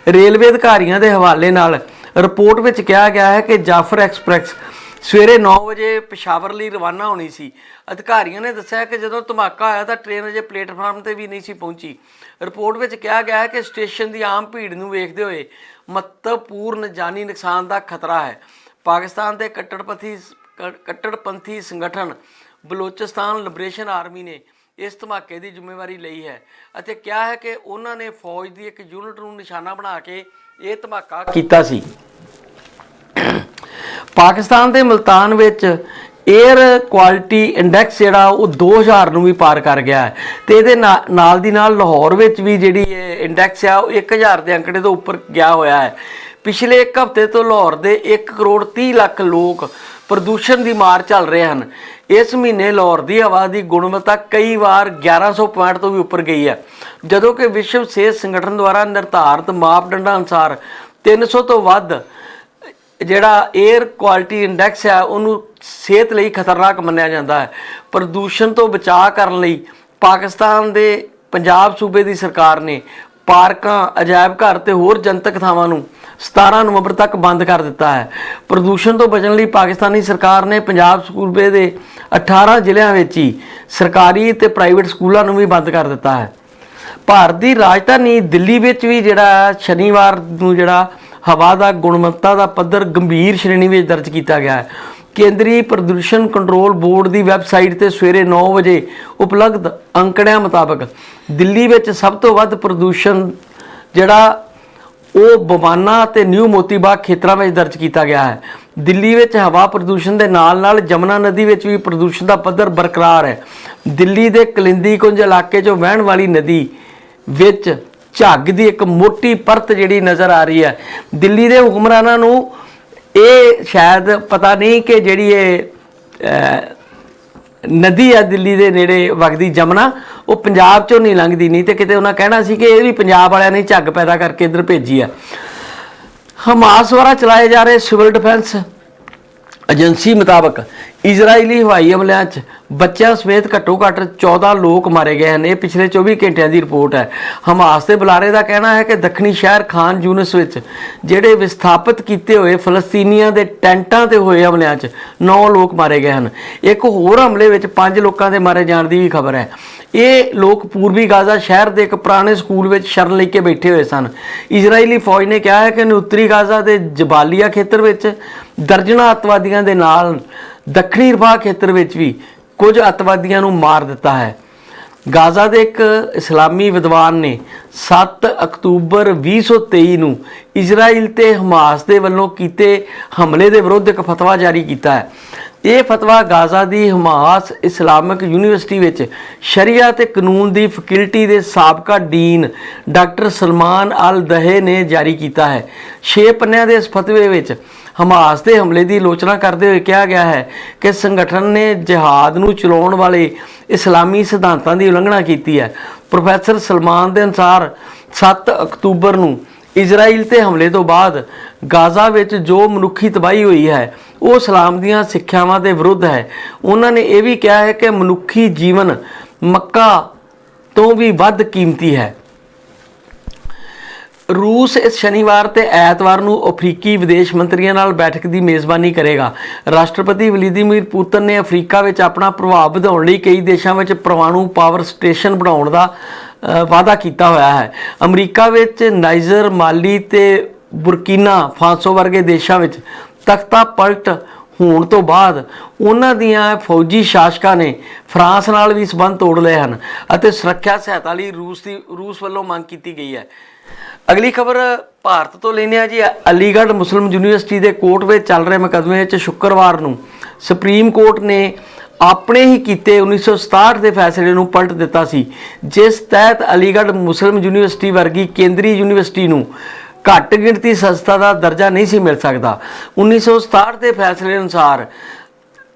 ਰੇਲਵੇ ਅਧਿਕਾਰੀਆਂ ਦੇ ਹਵਾਲੇ ਨਾਲ ਰਿਪੋਰਟ ਵਿੱਚ ਕਿਹਾ ਗਿਆ ਹੈ ਕਿ ਜਾਫਰ ਐਕਸਪ੍ਰੈਸ ਸਵੇਰੇ 9 ਵਜੇ ਪਿਸ਼ਾਵਰ ਲਈ ਰਵਾਨਾ ਹੋਣੀ ਸੀ। ਅਧਿਕਾਰੀਆਂ ਨੇ ਦੱਸਿਆ ਕਿ ਜਦੋਂ ਧਮਾਕਾ ਆਇਆ ਤਾਂ ਟ੍ਰੇਨ ਅਜੇ ਪਲੇਟਫਾਰਮ ਤੇ ਵੀ ਨਹੀਂ ਸੀ ਪਹੁੰਚੀ। ਰਿਪੋਰਟ ਵਿੱਚ ਕਿਹਾ ਗਿਆ ਹੈ ਕਿ ਸਟੇਸ਼ਨ ਦੀ ਆਮ ਭੀੜ ਨੂੰ ਵੇਖਦੇ ਹੋਏ ਮਹੱਤਵਪੂਰਨ ਜਾਨੀ ਨੁਕਸਾਨ ਦਾ ਖਤਰਾ ਹੈ। ਪਾਕਿਸਤਾਨ ਦੇ ਕੱਟੜਪੰਥੀ ਕ- ਕੱਟੜਪੰਥੀ ਸੰਗਠਨ ਬਲੋਚਿਸਤਾਨ ਲਿਬਰੇਸ਼ਨ ਆਰਮੀ ਨੇ ਇਸ ਧਮਾਕੇ ਦੀ ਜ਼ਿੰਮੇਵਾਰੀ ਲਈ ਹੈ ਅਤੇ ਕਿਹਾ ਹੈ ਕਿ ਉਹਨਾਂ ਨੇ ਫੌਜ ਦੀ ਇੱਕ ਯੂਨਿਟ ਨੂੰ ਨਿਸ਼ਾਨਾ ਬਣਾ ਕੇ ਇਹ ਧਮਾਕਾ ਕੀਤਾ ਸੀ। ਪਾਕਿਸਤਾਨ ਦੇ ਮਲਤਾਨ ਵਿੱਚ 에ਅਰ ਕੁਆਲਿਟੀ ਇੰਡੈਕਸ ਜਿਹੜਾ ਉਹ 2000 ਨੂੰ ਵੀ ਪਾਰ ਕਰ ਗਿਆ ਹੈ। ਤੇ ਇਹਦੇ ਨਾਲ ਦੀ ਨਾਲ ਲਾਹੌਰ ਵਿੱਚ ਵੀ ਜਿਹੜੀ ਇੰਡੈਕਸ ਆ, ਉਹ 1000 ਦੇ ਅੰਕੜੇ ਤੋਂ ਉੱਪਰ ਗਿਆ ਹੋਇਆ ਹੈ। ਪਿਛਲੇ ਇੱਕ ਹਫ਼ਤੇ ਤੋਂ ਲਾਹੌਰ ਦੇ 1 ਕਰੋੜ 30 ਲੱਖ ਲੋਕ ਪ੍ਰਦੂਸ਼ਣ ਦੀ ਮਾਰ ਚੱਲ ਰਹੇ ਹਨ। ਇਸ ਮਹੀਨੇ ਲਾਹੌਰ ਦੀ ਹਵਾ ਦੀ ਗੁਣਵੱਤਾ ਕਈ ਵਾਰ 1100 ਪੁਆਇੰਟ ਤੋਂ ਵੀ ਉੱਪਰ ਗਈ ਹੈ। ਜਦੋਂ ਕਿ ਵਿਸ਼ਵ ਸਿਹਤ ਸੰਗਠਨ ਦੁਆਰਾ ਨਿਰਧਾਰਤ ਮਾਪਦੰਡਾਂ ਅਨੁਸਾਰ 300 ਤੋਂ ਵੱਧ ਜਿਹੜਾ 에ਅਰ ਕੁਆਲਿਟੀ ਇੰਡੈਕਸ ਹੈ, ਉਹਨੂੰ ਸਿਹਤ ਲਈ ਖਤਰਨਾਕ ਮੰਨਿਆ ਜਾਂਦਾ ਹੈ। ਪ੍ਰਦੂਸ਼ਣ ਤੋਂ ਬਚਾਅ ਕਰਨ ਲਈ ਪਾਕਿਸਤਾਨ ਦੇ ਪੰਜਾਬ ਸੂਬੇ ਦੀ ਸਰਕਾਰ ਨੇ ਪਾਰਕਾਂ, ਅਜਾਇਬ ਘਰ ਤੇ ਹੋਰ ਜਨਤਕ ਥਾਵਾਂ ਨੂੰ 17 ਨਵੰਬਰ ਤੱਕ ਬੰਦ ਕਰ ਦਿੱਤਾ ਹੈ। ਪ੍ਰਦੂਸ਼ਣ ਤੋਂ ਬਚਣ ਲਈ ਪਾਕਿਸਤਾਨੀ ਸਰਕਾਰ ਨੇ ਪੰਜਾਬ ਸੂਬੇ ਦੇ 18 ਜ਼ਿਲ੍ਹਿਆਂ ਵਿੱਚ ਹੀ ਸਰਕਾਰੀ ਤੇ ਪ੍ਰਾਈਵੇਟ ਸਕੂਲਾਂ ਨੂੰ ਵੀ ਬੰਦ ਕਰ ਦਿੱਤਾ ਹੈ। ਭਾਰਤ ਦੀ ਰਾਜਧਾਨੀ ਦਿੱਲੀ ਵਿੱਚ ਵੀ ਜਿਹੜਾ ਸ਼ਨੀਵਾਰ ਨੂੰ ਜਿਹੜਾ ਹਵਾ ਦਾ ਗੁਣਵੱਤਾ ਦਾ ਪੱਧਰ ਗੰਭੀਰ ਸ਼੍ਰੇਣੀ ਵਿੱਚ ਦਰਜ ਕੀਤਾ ਗਿਆ ਹੈ। ਕੇਂਦਰੀ ਪ੍ਰਦੂਸ਼ਣ ਕੰਟਰੋਲ ਬੋਰਡ ਦੀ ਵੈਬਸਾਈਟ ਤੇ ਸਵੇਰੇ 9 ਵਜੇ ਉਪਲਬਧ ਅੰਕੜਿਆਂ ਮੁਤਾਬਕ ਦਿੱਲੀ ਵਿੱਚ ਸਭ ਤੋਂ ਵੱਧ ਪ੍ਰਦੂਸ਼ਣ ਜਿਹੜਾ ਉਹ ਬਵਾਨਾ ਤੇ ਨਿਊ ਮੋਤੀਬਾਗ ਖੇਤਰਾਂ ਵਿੱਚ ਦਰਜ ਕੀਤਾ ਗਿਆ ਹੈ। ਦਿੱਲੀ ਵਿੱਚ ਹਵਾ ਪ੍ਰਦੂਸ਼ਣ ਦੇ ਨਾਲ-ਨਾਲ ਜਮਨਾ ਨਦੀ ਵਿੱਚ ਵੀ ਪ੍ਰਦੂਸ਼ਣ ਦਾ ਪੱਧਰ ਬਰਕਰਾਰ ਹੈ। ਦਿੱਲੀ ਦੇ ਕਲਿੰਦੀ ਕੁੰਜ ਇਲਾਕੇ 'ਚੋਂ ਵਹਿਣ ਵਾਲੀ ਨਦੀ ਵਿੱਚ ਝੱਗ ਦੀ ਇੱਕ ਮੋਟੀ ਪਰਤ ਜਿਹੜੀ ਨਜ਼ਰ ਆ ਰਹੀ ਹੈ। ਦਿੱਲੀ ਦੇ ਹੁਕਮਰਾਨਾਂ ਨੂੰ ਇਹ ਸ਼ਾਇਦ ਪਤਾ ਨਹੀਂ ਕਿ ਜਿਹੜੀ ਇਹ ਨਦੀ ਆ ਦਿੱਲੀ ਦੇ ਨੇੜੇ ਵਗਦੀ ਜਮਨਾ, ਉਹ ਪੰਜਾਬ ਚੋਂ ਨਹੀਂ ਲੰਘਦੀ। ਨਹੀਂ ਤੇ ਕਿਤੇ ਉਹਨਾਂ ਕਹਿਣਾ ਸੀ ਕਿ ਇਹ ਵੀ ਪੰਜਾਬ ਵਾਲਿਆਂ ਨੇ ਝੱਗ ਪੈਦਾ ਕਰਕੇ ਇੱਧਰ ਭੇਜੀ ਆ ਹਮਾਸ ਦੁਆਰਾ ਚਲਾਏ ਜਾ ਰਹੇ ਸਿਵਲ ਡਿਫੈਂਸ ਏਜੰਸੀ ਮੁਤਾਬਕ ਇਜ਼ਰਾਈਲੀ ਹਵਾਈ ਹਮਲਿਆਂ 'ਚ ਬੱਚਿਆਂ ਸਮੇਤ ਘੱਟੋ ਘੱਟ 14 ਲੋਕ ਮਾਰੇ ਗਏ ਹਨ। ਇਹ ਪਿਛਲੇ 24 ਘੰਟਿਆਂ ਦੀ ਰਿਪੋਰਟ ਹੈ। ਹਮਾਸ ਦੇ ਬੁਲਾਰੇ ਦਾ ਕਹਿਣਾ ਹੈ ਕਿ ਦੱਖਣੀ ਸ਼ਹਿਰ ਖਾਨ ਯੂਨਸ ਵਿੱਚ ਜਿਹੜੇ ਵਿਸਥਾਪਿਤ ਕੀਤੇ ਹੋਏ ਫਲਸਤੀਨੀਆਂ ਦੇ ਟੈਂਟਾਂ ਤੇ ਹੋਏ ਹਮਲਿਆਂ 'ਚ 9 ਲੋਕ ਮਾਰੇ ਗਏ ਹਨ। ਇੱਕ ਹੋਰ ਹਮਲੇ ਵਿੱਚ 5 ਲੋਕਾਂ ਦੇ ਮਾਰੇ ਜਾਣ ਦੀ ਵੀ ਖਬਰ ਹੈ। ਇਹ ਲੋਕ ਪੂਰਬੀ ਗਾਜ਼ਾ ਸ਼ਹਿਰ ਦੇ ਇੱਕ ਪੁਰਾਣੇ ਸਕੂਲ ਵਿੱਚ ਸ਼ਰਨ ਲੈ ਕੇ ਬੈਠੇ ਹੋਏ ਸਨ। ਇਜ਼ਰਾਈਲੀ ਫੌਜ ਨੇ ਕਿਹਾ ਹੈ ਕਿ ਉਹਨੇ ਉੱਤਰੀ ਗਾਜ਼ਾ ਦੇ ਜਬਾਲੀਆ ਖੇਤਰ ਵਿੱਚ ਦਰਜਨਾਂ ਅੱਤਵਾਦੀਆਂ ਦੇ ਨਾਲ ਦੱਖਣੀ ਰਫਾ ਖੇਤਰ ਵਿੱਚ ਵੀ ਕੁਝ ਅੱਤਵਾਦੀਆਂ ਨੂੰ ਮਾਰ ਦਿੱਤਾ ਹੈ। ਗਾਜ਼ਾ ਦੇ ਇੱਕ ਇਸਲਾਮੀ ਵਿਦਵਾਨ ਨੇ 7 ਅਕਤੂਬਰ 2023 ਨੂੰ ਇਜ਼ਰਾਈਲ ਤੇ ਹਮਾਸ ਦੇ ਵੱਲੋਂ ਕੀਤੇ ਹਮਲੇ ਦੇ ਵਿਰੁੱਧ ਇੱਕ ਫਤਵਾ ਜਾਰੀ ਕੀਤਾ ਹੈ। ਇਹ ਫਤਵਾ ਗਾਜ਼ਾ ਦੀ ਹਮਾਸ ਇਸਲਾਮਿਕ ਯੂਨੀਵਰਸਿਟੀ ਵਿੱਚ ਸ਼ਰੀਆ ਤੇ ਕਾਨੂੰਨ ਦੀ ਫੈਕਲਟੀ ਦੇ ਸਾਬਕਾ ਡੀਨ ਡਾਕਟਰ ਸਲਮਾਨ ਅਲ ਦਹੇ ਨੇ ਜਾਰੀ ਕੀਤਾ ਹੈ। ਛੇ ਪੰਨਿਆਂ ਦੇ ਇਸ ਫਤਵੇ ਵਿੱਚ ਹਮਾਸ ਦੇ ਹਮਲੇ ਦੀ ਆਲੋਚਨਾ ਕਰਦੇ ਹੋਏ ਕਿਹਾ ਗਿਆ ਹੈ ਕਿ ਸੰਗਠਨ ਨੇ ਜਿਹਾਦ ਨੂੰ ਚਲਾਉਣ ਵਾਲੇ ਇਸਲਾਮੀ ਸਿਧਾਂਤਾਂ ਦੀ ਉਲੰਘਣਾ ਕੀਤੀ ਹੈ। ਪ੍ਰੋਫੈਸਰ ਸਲਮਾਨ ਦੇ ਅਨੁਸਾਰ 7 ਅਕਤੂਬਰ ਨੂੰ ਇਜ਼ਰਾਈਲ ਤੇ ਹਮਲੇ ਤੋਂ ਬਾਅਦ ਗਾਜ਼ਾ ਵਿੱਚ ਜੋ ਮਨੁੱਖੀ ਤਬਾਹੀ ਹੋਈ ਹੈ, ਉਹ ਇਸਲਾਮ ਦੀਆਂ ਸਿੱਖਿਆਵਾਂ ਦੇ ਵਿਰੁੱਧ ਹੈ। ਉਹਨਾਂ ਨੇ ਇਹ ਵੀ ਕਿਹਾ ਹੈ ਕਿ ਮਨੁੱਖੀ ਜੀਵਨ ਮੱਕਾ ਤੋਂ ਵੀ ਵੱਧ ਕੀਮਤੀ ਹੈ। ਰੂਸ ਇਸ ਸ਼ਨੀਵਾਰ ਤੇ ਐਤਵਾਰ ਨੂੰ ਅਫਰੀਕੀ ਵਿਦੇਸ਼ ਮੰਤਰੀਆਂ ਨਾਲ ਬੈਠਕ ਦੀ ਮੇਜ਼ਬਾਨੀ ਕਰੇਗਾ। ਰਾਸ਼ਟਰਪਤੀ ਵਲਾਦੀਮੀਰ ਪੁਤਿਨ ਨੇ ਅਫਰੀਕਾ ਵਿੱਚ ਆਪਣਾ ਪ੍ਰਭਾਵ ਵਧਾਉਣ ਲਈ ਕਈ ਦੇਸ਼ਾਂ ਵਿੱਚ ਪਰਮਾਣੂ ਪਾਵਰ ਸਟੇਸ਼ਨ ਬਣਾਉਣ ਦਾ ਵਾਅਦਾ ਕੀਤਾ ਹੋਇਆ ਹੈ। ਅਮਰੀਕਾ ਵਿੱਚ ਨਾਈਜਰ, ਮਾਲੀ ਤੇ ਬੁਰਕੀਨਾ, ਫਾਸੋ ਵਰਗੇ ਦੇਸ਼ਾਂ ਵਿੱਚ ਤਖਤਾ ਪਲਟ ਹੋਣ ਤੋਂ ਬਾਅਦ ਉਹਨਾਂ ਦੀਆਂ ਫੌਜੀ ਸ਼ਾਸਕਾਂ ਨੇ ਫਰਾਂਸ ਨਾਲ ਵੀ ਸਬੰਧ ਤੋੜ ਲਏ ਹਨ ਅਤੇ ਸੁਰੱਖਿਆ ਸਹਾਇਤਾ ਲਈ ਰੂਸ ਦੀ, ਰੂਸ ਵੱਲੋਂ ਮੰਗ ਕੀਤੀ ਗਈ ਹੈ। ਅਗਲੀ ਖਬਰ, ਭਾਰਤ ਤੋਂ ਲੈਂਦੇ ਆ ਜੀ, ਅਲੀਗੜ੍ਹ ਮੁਸਲਿਮ ਯੂਨੀਵਰਸਿਟੀ ਦੇ ਕੋਰਟ ਵਿੱਚ ਚੱਲ ਰਹੇ ਮੁਕੱਦਮੇ ਵਿੱਚ ਸ਼ੁੱਕਰਵਾਰ ਨੂੰ ਸੁਪਰੀਮ ਕੋਰਟ ਨੇ ਆਪਣੇ ਹੀ ਕੀਤੇ 1967 ਦੇ ਫੈਸਲੇ ਨੂੰ ਪਲਟ ਦਿੱਤਾ ਸੀ, ਜਿਸ ਤਹਿਤ ਅਲੀਗੜ੍ਹ ਮੁਸਲਿਮ ਯੂਨੀਵਰਸਿਟੀ ਵਰਗੀ ਕੇਂਦਰੀ ਯੂਨੀਵਰਸਿਟੀ ਨੂੰ ਘੱਟ ਗਿਣਤੀ ਸੰਸਥਾ ਦਾ ਦਰਜਾ ਨਹੀਂ ਸੀ ਮਿਲ ਸਕਦਾ। 1967 ਦੇ ਫੈਸਲੇ ਅਨੁਸਾਰ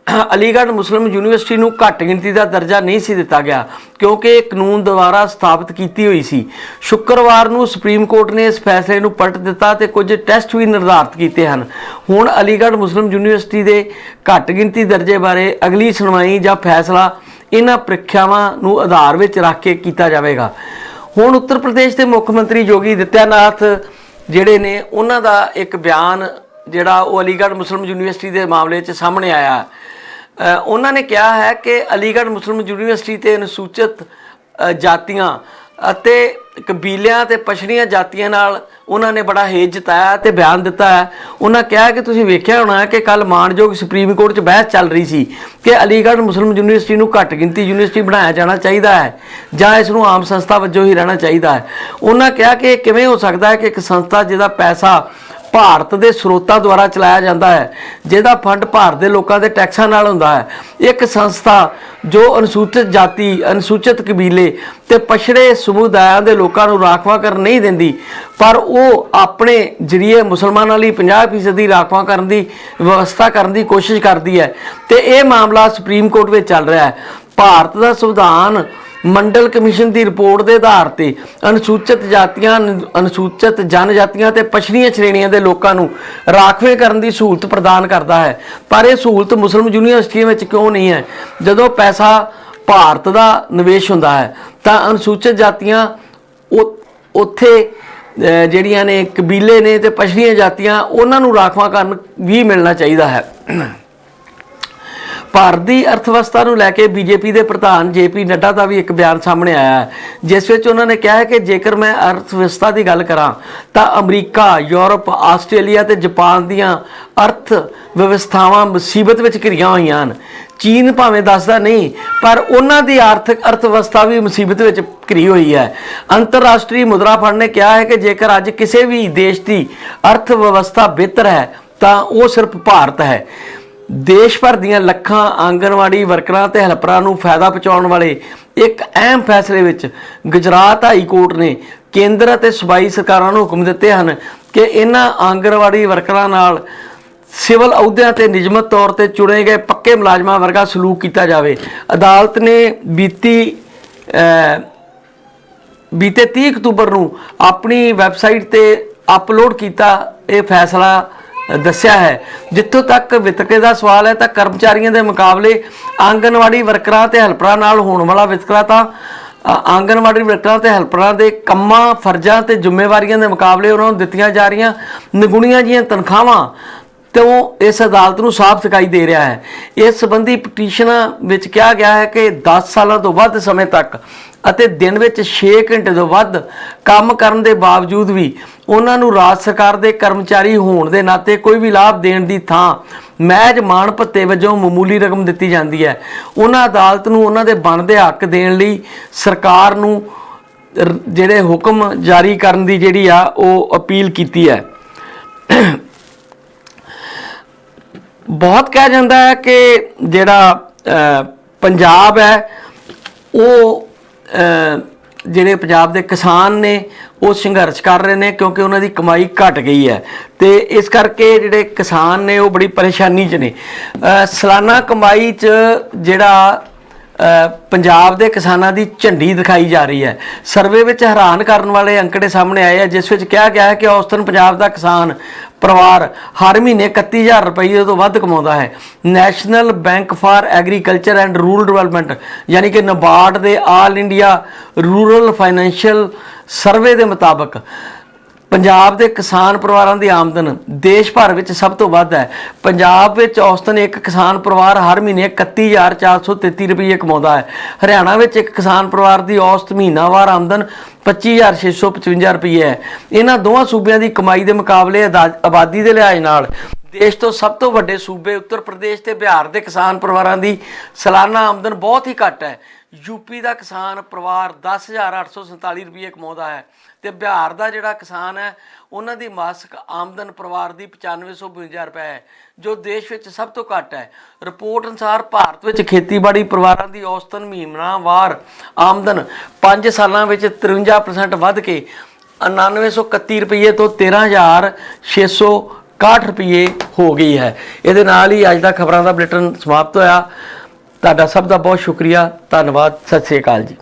ਅਲੀਗੜ੍ਹ ਮੁਸਲਿਮ ਯੂਨੀਵਰਸਿਟੀ ਨੂੰ ਘੱਟ ਗਿਣਤੀ ਦਾ ਦਰਜਾ ਨਹੀਂ ਸੀ ਦਿੱਤਾ ਗਿਆ, ਕਿਉਂਕਿ ਇਹ ਕਾਨੂੰਨ ਦੁਆਰਾ ਸਥਾਪਿਤ ਕੀਤੀ ਹੋਈ ਸੀ। ਸ਼ੁੱਕਰਵਾਰ ਨੂੰ ਸੁਪਰੀਮ ਕੋਰਟ ਨੇ ਇਸ ਫੈਸਲੇ ਨੂੰ ਪਲਟ ਦਿੱਤਾ ਤੇ ਕੁਝ ਟੈਸਟ ਵੀ ਨਿਰਧਾਰਤ ਕੀਤੇ ਹਨ। ਹੁਣ ਅਲੀਗੜ੍ਹ ਮੁਸਲਿਮ ਯੂਨੀਵਰਸਿਟੀ ਦੇ ਘੱਟ ਗਿਣਤੀ ਦਰਜੇ ਬਾਰੇ ਅਗਲੀ ਸੁਣਵਾਈ ਜਾਂ ਫੈਸਲਾ ਇਹਨਾਂ ਪ੍ਰੀਖਿਆਵਾਂ ਨੂੰ ਆਧਾਰ ਵਿੱਚ ਰੱਖ ਕੇ ਕੀਤਾ ਜਾਵੇਗਾ। ਹੁਣ ਉੱਤਰ ਪ੍ਰਦੇਸ਼ ਦੇ ਮੁੱਖ ਮੰਤਰੀ ਯੋਗੀ ਆਦਿੱਤਿਆਨਾਥ ਜਿਹੜੇ ਨੇ, ਉਹਨਾਂ ਦਾ ਇੱਕ ਬਿਆਨ ਜਿਹੜਾ ਉਹ ਅਲੀਗੜ੍ਹ ਮੁਸਲਿਮ ਯੂਨੀਵਰਸਿਟੀ ਦੇ ਮਾਮਲੇ 'ਚ ਸਾਹਮਣੇ ਆਇਆ। ਉਹਨਾਂ ਨੇ ਕਿਹਾ ਹੈ ਕਿ ਅਲੀਗੜ੍ਹ ਮੁਸਲਿਮ ਯੂਨੀਵਰਸਿਟੀ ਤੇ ਅਨੁਸੂਚਿਤ ਜਾਤੀਆਂ ਅਤੇ ਕਬੀਲਿਆਂ ਤੇ ਪਛੜੀਆਂ ਜਾਤੀਆਂ ਨਾਲ ਉਹਨਾਂ ਨੇ ਬੜਾ ਹੇਜ ਜਤਾਇਆ ਤੇ ਬਿਆਨ ਦਿੱਤਾ ਹੈ। ਉਹਨਾਂ ਕਿਹਾ ਕਿ ਤੁਸੀਂ ਵੇਖਿਆ ਹੋਣਾ ਕਿ ਕੱਲ ਮਾਨਯੋਗ ਸੁਪਰੀਮ ਕੋਰਟ 'ਚ ਬਹਿਸ ਚੱਲ ਰਹੀ ਸੀ ਕਿ ਅਲੀਗੜ੍ਹ ਮੁਸਲਿਮ ਯੂਨੀਵਰਸਿਟੀ ਨੂੰ ਘੱਟ ਗਿਣਤੀ ਯੂਨੀਵਰਸਿਟੀ ਬਣਾਇਆ ਜਾਣਾ ਚਾਹੀਦਾ ਹੈ ਜਾਂ ਇਸ ਨੂੰ ਆਮ ਸੰਸਥਾ ਵਜੋਂ ਹੀ ਰਹਿਣਾ ਚਾਹੀਦਾ ਹੈ। ਉਹਨਾਂ ਕਿਹਾ ਕਿ ਕਿਵੇਂ ਹੋ ਸਕਦਾ ਹੈ ਕਿ ਇੱਕ ਸੰਸਥਾ ਜਿਹਦਾ ਪੈਸਾ ਭਾਰਤ ਦੇ ਸਰੋਤਾਂ ਦੁਆਰਾ ਚਲਾਇਆ ਜਾਂਦਾ ਹੈ, ਜਿਹਦਾ ਫੰਡ ਭਾਰਤ ਦੇ ਲੋਕਾਂ ਦੇ ਟੈਕਸਾਂ ਨਾਲ ਹੁੰਦਾ ਹੈ। ਇੱਕ ਸੰਸਥਾ ਜੋ ਅਨੁਸੂਚਿਤ ਜਾਤੀ, ਅਨੁਸੂਚਿਤ ਕਬੀਲੇ ਤੇ ਪਛੜੇ ਸਮੁਦਾਇਆਂ ਦੇ ਲੋਕਾਂ ਨੂੰ ਰਾਖਵਾ ਕਰਨ ਨਹੀਂ ਦਿੰਦੀ, ਪਰ ਉਹ ਆਪਣੇ ਜਰੀਏ ਮੁਸਲਮਾਨਾਂ ਲਈ 50% ਦੀ ਰਾਖਵਾ ਕਰਨ ਦੀ ਵਿਵਸਥਾ ਕਰਨ ਦੀ ਕੋਸ਼ਿਸ਼ ਕਰਦੀ ਹੈ ਤੇ ਇਹ ਮਾਮਲਾ ਸੁਪਰੀਮ ਕੋਰਟ ਵਿੱਚ ਚੱਲ ਰਿਹਾ ਹੈ। ਭਾਰਤ ਦਾ ਸੰਵਿਧਾਨ ਮੰਡਲ ਕਮਿਸ਼ਨ ਦੀ ਰਿਪੋਰਟ ਦੇ ਆਧਾਰ ਤੇ ਅਨੁਸੂਚਿਤ ਜਾਤੀਆਂ ਅਨੁ- ਅਨੁਸੂਚਿਤ ਜਨਜਾਤੀਆਂ ਤੇ ਪਛੜੀਆਂ ਸ਼੍ਰੇਣੀਆਂ ਦੇ ਲੋਕਾਂ ਨੂੰ ਰਾਖਵੇਂ ਕਰਨ ਦੀ ਸਹੂਲਤ ਪ੍ਰਦਾਨ ਕਰਦਾ ਹੈ। ਪਰ ਇਹ ਸਹੂਲਤ ਮੁਸਲਿਮ ਯੂਨੀਵਰਸਿਟੀਆਂ ਵਿੱਚ ਕਿਉਂ ਨਹੀਂ ਹੈ? ਜਦੋਂ ਪੈਸਾ ਭਾਰਤ ਦਾ ਨਿਵੇਸ਼ ਹੁੰਦਾ ਹੈ, ਤਾਂ ਅਨੁਸੂਚਿਤ ਜਾਤੀਆਂ ਉੱਥੇ ਜਿਹੜੀਆਂ ਨੇ ਕਬੀਲੇ ਨੇ ਤੇ ਪਛੜੀਆਂ ਜਾਤੀਆਂ, ਉਹਨਾਂ ਨੂੰ ਰਾਖਵਾਂ ਕਰਨ ਵੀ ਮਿਲਣਾ ਚਾਹੀਦਾ ਹੈ। ਭਾਰਤ ਦੀ ਅਰਥਵਿਵਸਥਾ ਨੂੰ ਲੈ ਕੇ ਬੀਜੇਪੀ ਦੇ ਪ੍ਰਧਾਨ ਜੇਪੀ ਨੱਡਾ ਦਾ ਵੀ ਇੱਕ ਬਿਆਨ ਸਾਹਮਣੇ ਆਇਆ ਹੈ, ਜਿਸ ਵਿੱਚ ਉਹਨਾਂ ਨੇ ਕਿਹਾ ਹੈ ਕਿ ਜੇਕਰ ਮੈਂ ਅਰਥਵਿਵਸਥਾ ਦੀ ਗੱਲ ਕਰਾਂ, ਤਾਂ ਅਮਰੀਕਾ, ਯੂਰਪ, ਆਸਟ੍ਰੇਲੀਆ ਤੇ ਜਾਪਾਨ ਦੀਆਂ ਅਰਥ ਵਿਵਸਥਾਵਾਂ ਮੁਸੀਬਤ ਵਿੱਚ ਘਿਰੀਆਂ ਹੋਈਆਂ ਹਨ। ਚੀਨ ਭਾਵੇਂ ਦੱਸਦਾ ਨਹੀਂ, ਪਰ ਉਹਨਾਂ ਦੀ ਆਰਥਿਕ ਅਰਥਵਿਵਸਥਾ ਵੀ ਮੁਸੀਬਤ ਵਿੱਚ ਘਿਰੀ ਹੋਈ ਹੈ। ਅੰਤਰਰਾਸ਼ਟਰੀ ਮੁਦਰਾ ਫੰਡ ਨੇ ਕਿਹਾ ਹੈ ਕਿ ਜੇਕਰ ਅੱਜ ਕਿਸੇ ਵੀ ਦੇਸ਼ ਦੀ ਅਰਥ ਵਿਵਸਥਾ ਬਿਹਤਰ ਹੈ, ਤਾਂ ਉਹ ਸਿਰਫ ਭਾਰਤ ਹੈ। ਦੇਸ਼ ਭਰ ਦੀਆਂ ਲੱਖਾਂ ਆਂਗਨਵਾੜੀ ਵਰਕਰਾਂ ਤੇ ਹੈਲਪਰਾਂ ਨੂੰ ਫਾਇਦਾ ਪਹੁੰਚਾਉਣ ਵਾਲੇ ਇੱਕ ਅਹਿਮ ਫੈਸਲੇ ਵਿੱਚ ਗੁਜਰਾਤ ਹਾਈ ਕੋਰਟ ਨੇ ਕੇਂਦਰ ਅਤੇ ਸੂਬਾਈ ਸਰਕਾਰਾਂ ਨੂੰ ਹੁਕਮ ਦਿੱਤੇ ਹਨ ਕਿ ਇਹਨਾਂ ਆਂਗਨਵਾੜੀ ਵਰਕਰਾਂ ਨਾਲ ਸਿਵਲ ਅਹੁਦਿਆਂ ਤੇ ਨਿਯਮਤ ਤੌਰ ਤੇ ਚੁਣੇ ਗਏ ਪੱਕੇ ਮੁਲਾਜ਼ਮਾਂ ਵਰਗਾ ਸਲੂਕ ਕੀਤਾ ਜਾਵੇ। ਅਦਾਲਤ ਨੇ ਬੀਤੀ ਬੀਤੇ 30 ਅਕਤੂਬਰ ਨੂੰ ਆਪਣੀ ਵੈਬਸਾਈਟ ਤੇ ਅਪਲੋਡ ਕੀਤਾ ਇਹ ਫੈਸਲਾ ਦੱਸਿਆ ਹੈ ਜਿੱਥੋਂ ਤੱਕ ਵਿਤਕਰੇ ਦਾ ਸਵਾਲ ਹੈ ਤਾਂ ਕਰਮਚਾਰੀਆਂ ਦੇ ਮੁਕਾਬਲੇ ਆਂਗਨਵਾੜੀ ਵਰਕਰਾਂ ਤੇ ਹੈਲਪਰਾਂ ਨਾਲ ਹੋਣ ਵਾਲਾ ਵਿਤਕਰਾ ਤਾਂ ਅ, ਆਂਗਨਵਾੜੀ ਵਰਕਰਾਂ ਤੇ ਹੈਲਪਰਾਂ ਦੇ ਕੰਮਾਂ ਫਰਜ਼ਾਂ ਤੇ ਜ਼ਿੰਮੇਵਾਰੀਆਂ ਦੇ ਮੁਕਾਬਲੇ ਉਹਨਾਂ ਨੂੰ ਦਿੱਤੀਆਂ ਜਾ ਰਹੀਆਂ ਨਿਗੁਣੀਆਂ ਜੀਆਂ ਤਨਖਾਹਾਂ ਤੇ ਉਹ ਇਸ ਅਦਾਲਤ ਨੂੰ ਸਾਫ਼ ਸਿਖਾਈ ਦੇ ਰਿਹਾ ਹੈ। ਇਸ ਸੰਬੰਧੀ ਪਟੀਸ਼ਨਾਂ ਵਿੱਚ ਕਿਹਾ ਗਿਆ ਹੈ ਕਿ 10 ਸਾਲਾਂ ਤੋਂ ਵੱਧ ਸਮੇਂ ਤੱਕ ਅਤੇ ਦਿਨ ਵਿੱਚ 6 ਘੰਟੇ ਤੋਂ ਵੱਧ ਕੰਮ ਕਰਨ ਦੇ ਬਾਵਜੂਦ ਵੀ ਉਹਨਾਂ ਨੂੰ ਰਾਜ ਸਰਕਾਰ ਦੇ ਕਰਮਚਾਰੀ ਹੋਣ ਦੇ ਨਾਤੇ ਕੋਈ ਵੀ ਲਾਭ ਦੇਣ ਦੀ ਥਾਂ ਮਹਿਜ ਮਾਣ ਭੱਤੇ ਵਜੋਂ ਮਾਮੂਲੀ ਰਕਮ ਦਿੱਤੀ ਜਾਂਦੀ ਹੈ। ਉਹਨਾਂ ਅਦਾਲਤ ਨੂੰ ਉਹਨਾਂ ਦੇ ਬਣਦੇ ਹੱਕ ਦੇਣ ਲਈ ਸਰਕਾਰ ਨੂੰ ਜਿਹੜੇ ਹੁਕਮ ਜਾਰੀ ਕਰਨ ਦੀ ਜਿਹੜੀ ਆ ਉਹ ਅਪੀਲ ਕੀਤੀ ਹੈ। ਬਹੁਤ ਕਿਹਾ ਜਾਂਦਾ ਹੈ ਕਿ ਜਿਹੜਾ ਪੰਜਾਬ ਹੈ, ਉਹ ਜਿਹੜੇ ਪੰਜਾਬ ਦੇ ਕਿਸਾਨ ਨੇ, ਉਹ ਸੰਘਰਸ਼ ਕਰ ਰਹੇ ਨੇ ਕਿਉਂਕਿ ਉਹਨਾਂ ਦੀ ਕਮਾਈ ਘਟ ਗਈ ਹੈ। ਤੇ ਇਸ ਕਰਕੇ ਜਿਹੜੇ ਕਿਸਾਨ ਨੇ, ਉਹ ਬੜੀ ਪਰੇਸ਼ਾਨੀ 'ਚ ਨੇ। ਸਾਲਾਨਾ ਕਮਾਈ 'ਚ ਜਿਹੜਾ ਪੰਜਾਬ ਦੇ ਕਿਸਾਨਾਂ ਦੀ ਝੰਡੀ ਦਿਖਾਈ ਜਾ ਰਹੀ ਹੈ। ਸਰਵੇ ਵਿੱਚ ਹੈਰਾਨ ਕਰਨ ਵਾਲੇ ਅੰਕੜੇ ਸਾਹਮਣੇ ਆਏ ਆ ਜਿਸ ਵਿੱਚ ਕਿਹਾ ਗਿਆ ਹੈ ਕਿ ਔਸਤਨ ਪੰਜਾਬ ਦਾ ਕਿਸਾਨ ਪਰਿਵਾਰ ਹਰ ਮਹੀਨੇ 31000 ਰੁਪਏ ਤੋਂ ਵੱਧ ਕਮਾਉਂਦਾ ਹੈ। National bank for agriculture and rural development, ਯਾਨੀ ਕਿ ਨਬਾਰਡ ਦੇ all India rural financial survey ਦੇ ਮੁਤਾਬਕ। ਪੰਜਾਬ ਦੇ ਕਿਸਾਨ ਪਰਿਵਾਰਾਂ ਦੀ ਆਮਦਨ ਦੇਸ਼ ਭਰ ਵਿੱਚ ਸਭ ਤੋਂ ਵੱਧ ਹੈ। ਪੰਜਾਬ ਵਿੱਚ ਔਸਤਨ ਇੱਕ ਕਿਸਾਨ ਪਰਿਵਾਰ ਹਰ ਮਹੀਨੇ 31433 ਰੁਪਏ ਕਮਾਉਂਦਾ ਹੈ। ਹਰਿਆਣਾ ਵਿੱਚ ਇੱਕ ਕਿਸਾਨ ਪਰਿਵਾਰ ਦੀ ਔਸਤ ਮਹੀਨਾਵਾਰ ਆਮਦਨ 25655 ਰੁਪਏ ਹੈ। ਇਹਨਾਂ ਦੋਵਾਂ ਸੂਬਿਆਂ ਦੀ ਕਮਾਈ ਦੇ ਮੁਕਾਬਲੇ ਆਦਾ- ਆਬਾਦੀ ਦੇ ਲਿਹਾਜ਼ ਨਾਲ ਦੇਸ਼ ਤੋਂ ਸਭ ਤੋਂ ਵੱਡੇ ਸੂਬੇ ਉੱਤਰ ਪ੍ਰਦੇਸ਼ ਤੇ ਬਿਹਾਰ ਦੇ ਕਿਸਾਨ ਪਰਿਵਾਰਾਂ ਦੀ ਸਾਲਾਨਾ ਆਮਦਨ ਬਹੁਤ ਹੀ ਘੱਟ ਹੈ। ਯੂਪੀ ਦਾ ਕਿਸਾਨ ਪਰਿਵਾਰ 10847 ਰੁਪਏ ਕਮਾਉਂਦਾ ਹੈ ਤੇ ਬਿਹਾਰ ਦਾ ਜਿਹੜਾ ਕਿਸਾਨ ਹੈ, ਉਹਨਾਂ ਦੀ ਮਾਸਿਕ ਆਮਦਨ ਪਰਿਵਾਰ ਦੀ 9552 ਰੁਪਏ ਹੈ, ਜੋ ਦੇਸ਼ ਵਿੱਚ ਸਭ ਤੋਂ ਘੱਟ ਹੈ। ਰਿਪੋਰਟ ਅਨੁਸਾਰ ਭਾਰਤ ਵਿੱਚ ਖੇਤੀਬਾੜੀ ਪਰਿਵਾਰਾਂ ਦੀ ਔਸਤਨ ਮਹੀਨਾਵਾਰ ਆਮਦਨ 5 ਸਾਲਾਂ ਵਿੱਚ 53% ਵੱਧ ਕੇ 9931 ਰੁਪਏ ਤੋਂ 13661 ਰੁਪਏ ਹੋ ਗਈ ਹੈ। ਇਹਦੇ ਨਾਲ ਹੀ ਅੱਜ ਦਾ ਖਬਰਾਂ ਦਾ ਬੁਲੇਟਿਨ ਸਮਾਪਤ ਹੋਇਆ। ਤੁਹਾਡਾ ਸਭ ਦਾ ਬਹੁਤ ਸ਼ੁਕਰੀਆ। ਧੰਨਵਾਦ। ਸਤਿ ਸ੍ਰੀ ਅਕਾਲ ਜੀ।